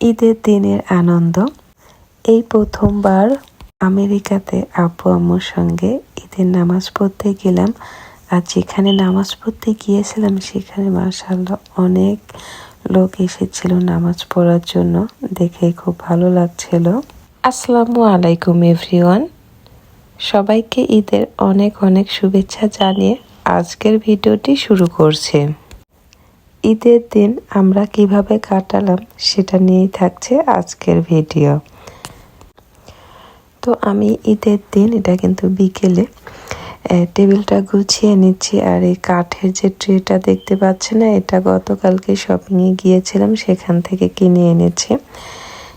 ঈদের দিনের আনন্দ। এই প্রথমবার আমেরিকাতে আব্বু আম্মুর সঙ্গে ঈদের নামাজ পড়তে গেলাম আর যেখানে নামাজ পড়তে গিয়েছিলাম সেখানে মাশাল্লাহ অনেক লোক এসেছিল নামাজ পড়ার জন্য। দেখে খুব ভালো লাগছিল। আসসালামু আলাইকুম এভরিওয়ান। সবাইকে ঈদের অনেক অনেক শুভেচ্ছা জানিয়ে আজকের ভিডিওটি শুরু করছে। ঈদের দিন আমরা কীভাবে কাটালাম সেটা নিয়েই থাকছে আজকের ভিডিও। তো আমি ঈদের দিন, এটা কিন্তু বিকেলে টেবিলটা গুছিয়ে নিচ্ছি আর এই কাঠের যে ট্রেটা দেখতে পাচ্ছি না, এটা গতকালকে শপিংয়ে গিয়েছিলাম, সেখান থেকে কিনে এনেছি।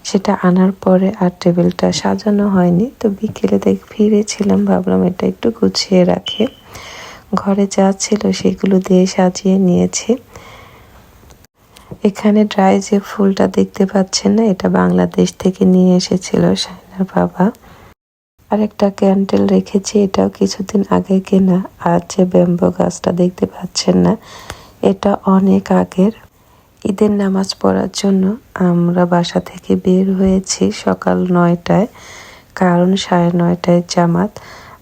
সেটা আনার পরে আর টেবিলটা সাজানো হয়নি, তো বিকেলে দেখ, ফিরেছিলাম, ভাবলাম এটা একটু গুছিয়ে রাখে। ঘরে যা ছিল সেগুলো দিয়ে সাজিয়ে নিয়েছি। এখানে ড্রাই যে ফুলটা দেখতে পাচ্ছেন না, এটা বাংলাদেশ থেকে নিয়ে এসেছিল সাইনার বাবা। আর একটা ক্যান্ডেল রেখেছি, এটাও কিছুদিন আগে কেনা, আর যে ব্যাম্বো গাছটা দেখতে পাচ্ছেন না, এটা অনেক আগের। ঈদের নামাজ পড়ার জন্য আমরা বাসা থেকে বের হয়েছি সকাল নয়টায়, কারণ সাড়ে নয়টায় জামাত,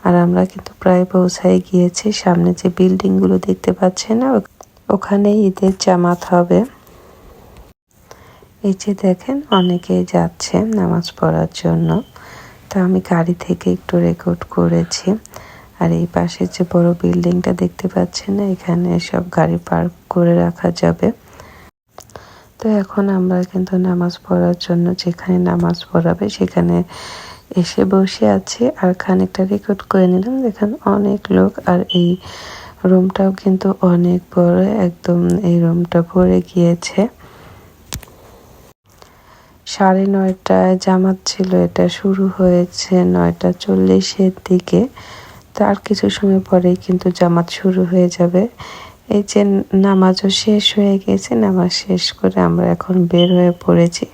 আর আমরা কিন্তু প্রায় পৌঁছায় গিয়েছি। সামনে যে বিল্ডিংগুলো দেখতে পাচ্ছেন না ওখানে ঈদের জামাত হবে। এই যে দেখেন অনেকেই যাচ্ছে নামাজ পড়ার জন্য। তো আমি গাড়ি থেকে একটু রেকর্ড করেছি। আর এই পাশে যে বড় বিল্ডিংটা দেখতে পাচ্ছেন না এখানে সব গাড়ি পার্ক করে রাখা যাবে। তো এখন আমরা কিন্তু নামাজ পড়ার জন্য যেখানে নামাজ পড়াবে, সেখানে এসে বসে আছি। আর খানিকটা রেকর্ড করে নিলাম, দেখেন অনেক লোক। আর এই রুমটাও কিন্তু অনেক বড়, একদম এই রুমটা ভরে গিয়েছে। সাড়ে নয়টায় জামাত ছিল, এটা শুরু হয়েছে নয়টা চল্লিশের দিকে। তার কিছু সময় পরেই কিন্তু জামাত শুরু হয়ে যাবে। এই যে নামাজও শেষ হয়ে গেছে, নামাজ শেষ করে আমরা এখন বের হয়ে পড়েছি।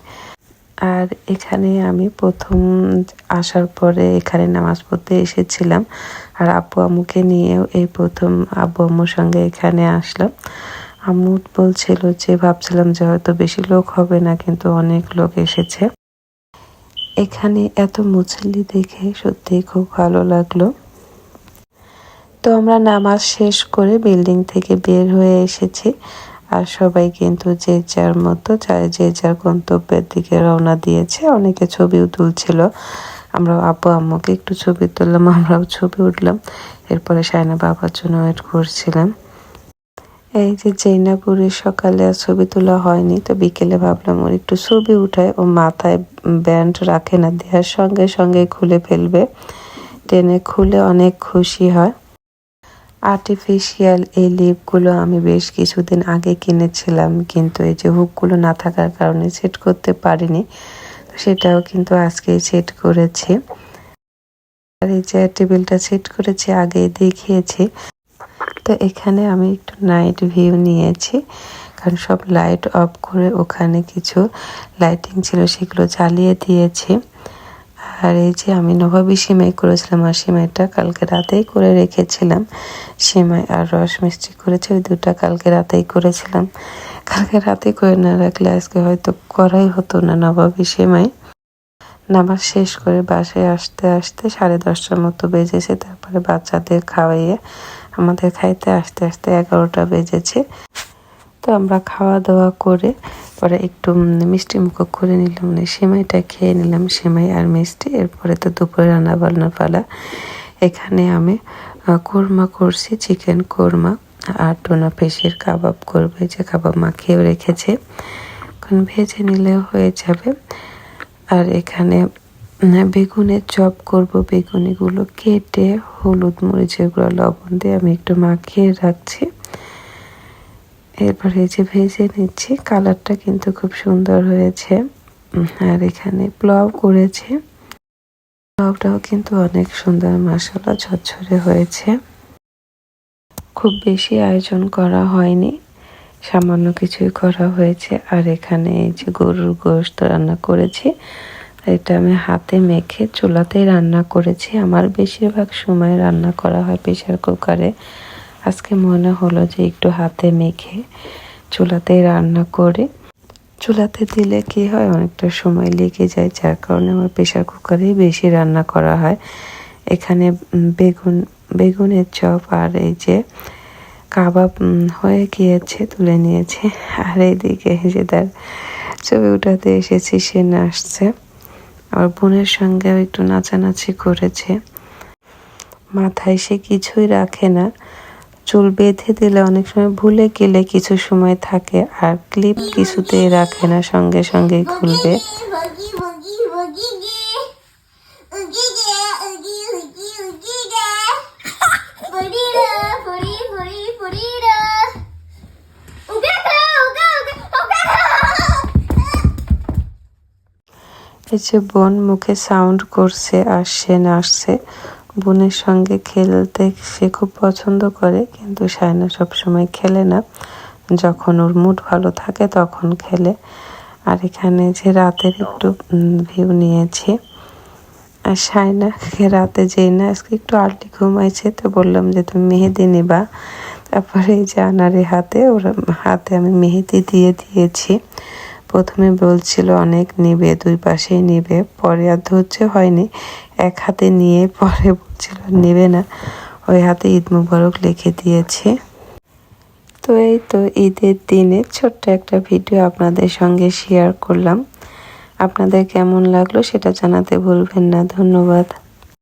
আর এখানে আমি প্রথম আসার পরে এখানে নামাজ পড়তে এসেছিলাম। আর আব্বু আম্মুকে নিয়েও এই প্রথম আব্বু আম্মুর সঙ্গে এখানে আসলাম। আম্মু বলছিল যে, ভাবছিলাম যে হয়তো বেশি লোক হবে না, কিন্তু অনেক লোক এসেছে। এখানে এত মুসল্লি দেখে সত্যিই খুব ভালো লাগল। তো আমরা নামাজ শেষ করে বিল্ডিং থেকে বের হয়ে এসেছি আর সবাই কিন্তু যে যার মতো যে যার গন্তব্যের দিকে রওনা দিয়েছে। অনেকে ছবিও তুলছিল। আমরা আব্বু আম্মুকে একটু ছবি তুললাম। আমরাও ছবি উঠলাম। এরপরে সায়না বাবার জন্য ওয়েট করছিলাম। এই যে জৈনাপুরের সকালে আর ছবি তোলা হয়নি, তো বিকেলে ভাবলাম ওর একটু ছবি উঠায়, ও মাথায় ব্যান্ড রাখে না দেওয়ার সঙ্গে সঙ্গে খুলে ফেলবে। টেনে খুলে অনেক খুশি হয়। আর্টিফিশিয়াল এই লিপগুলো আমি বেশ কিছুদিন আগে কিনেছিলাম, কিন্তু এই যে হুকগুলো না থাকার কারণে সেট করতে পারিনি সেটাও কিন্তু আজকে সেট করেছি। আর এই যে টেবিলটা সেট করেছি আগে দেখিয়েছি। তো এখানে আমি একটু নাইট ভিউ নিয়েছি। কারণ সব লাইট অফ করে ওখানে কিছু লাইটিং ছিল সেগুলো জ্বালিয়ে দিয়েছি। আর এই যে আমি নবাবী সিমাই করেছিলাম, আর সিমাইটা কালকে রাতেই করে রেখেছিলাম। সিমাই আর রস মিষ্টি করেছি, ওই দুটা কালকে রাতেই করেছিলাম। কালকে রাতে করে না রাখলে আজকে হয়তো করাই হতো না নবাবী সিমাই। নামাজ শেষ করে বাসায় আসতে আসতে সাড়ে দশটার মতো বেজেছে, তারপরে বাচ্চাদের খাওয়াইয়ে আমাদের খাইতে আসতে আসতে এগারোটা বেজেছে। তো আমরা খাওয়া দাওয়া করে পরে একটু মিষ্টি মুখ করে নিলাম মানে সেমাইটা খেয়ে নিলাম, সেমাই আর মিষ্টি। এরপরে তো দুপুরে রান্না বান্নার পালা। এখানে আমি কোরমা করছি, চিকেন কোরমা আর টোনা পেশির কাবাব করবে। যে কাবাব মাখিয়েও রেখেছে। এখন ভেজে নিলে হয়ে যাবে। আর এখানে বেগুনের চপ করব। বেগুনিগুলো কেটে হলুদ মরিচ এগুলো লবণ দিয়ে আমি একটু মাখিয়ে রাখছি। এরপরে যে ভেজে নিচ্ছি, কালারটা কিন্তু খুব সুন্দর হয়েছে। আর এখানে পোলাও করেছে। পোলাওটাও কিন্তু অনেক সুন্দর মশলা ঝরঝরে হয়েছে। খুব বেশি আয়োজন করা হয়নি, সামান্য কিছুই করা হয়েছে। আর এখানে এই যে গরুর গোস্ত রান্না করেছি। এটা আমি হাতে মেখে চুলাতেই রান্না করেছি। আমার বেশিরভাগ সময় রান্না করা হয় প্রেশার কুকারে। আজকে মনে হলো যে একটু হাতে মেখে চুলাতেই রান্না করে। চুলাতে দিলে কি হয়, অনেকটা সময় লেগে যায়, যার কারণে আমার প্রেশার কুকারেই বেশি রান্না করা হয়। এখানে বেগুন, বেগুনের চপ আর এই যে কাবাব হয়ে গিয়েছে, তুলে নিয়েছে। আর এইদিকে এই যে তার ছবি উঠাতে এসেছি, সে নাচছে। আর বোনের সঙ্গেও একটু নাচানাচি করেছে মাথায় সে কিছুই রাখে না চুল বেঁধে দিলে অনেক সময় ভুলে গেলে কিছু সময় থাকে আর ক্লিপ কিছুতেই রাখে না সঙ্গে সঙ্গেই খুলবে এই যে বোন মুখে সাউন্ড করছে আসছে নাচছে। বোনের সঙ্গে খেলতে সে খুব পছন্দ করে, কিন্তু সায়না সবসময় খেলে না। যখন ওর মুড ভালো থাকে তখন খেলে। আর এখানে যে রাতের একটু ভিউ নিয়েছি। আর সায়নাকে রাতে যেই না, আজকে একটু আর্লি ঘুমাইছে, তো বললাম যে তুমি মেহেদি নিবা। তারপরে এই যে আনারে হাতে, ওর হাতে আমি মেহেদি দিয়ে দিয়েছি। প্রথমে বলছিল অনেক নিবে, দুই পাশেই নিবে, পরে আর ধৈর্য হয়নি। এক হাতে নিয়ে পরে বলছিল, নেবে না। ওই হাতে ঈদ মুবারক লিখে দিয়েছে। তো এই তো ঈদের দিনে ছোট্ট একটা ভিডিও আপনাদের সঙ্গে শেয়ার করলাম। আপনাদের কেমন লাগল সেটা জানাতে ভুলবেন না। ধন্যবাদ।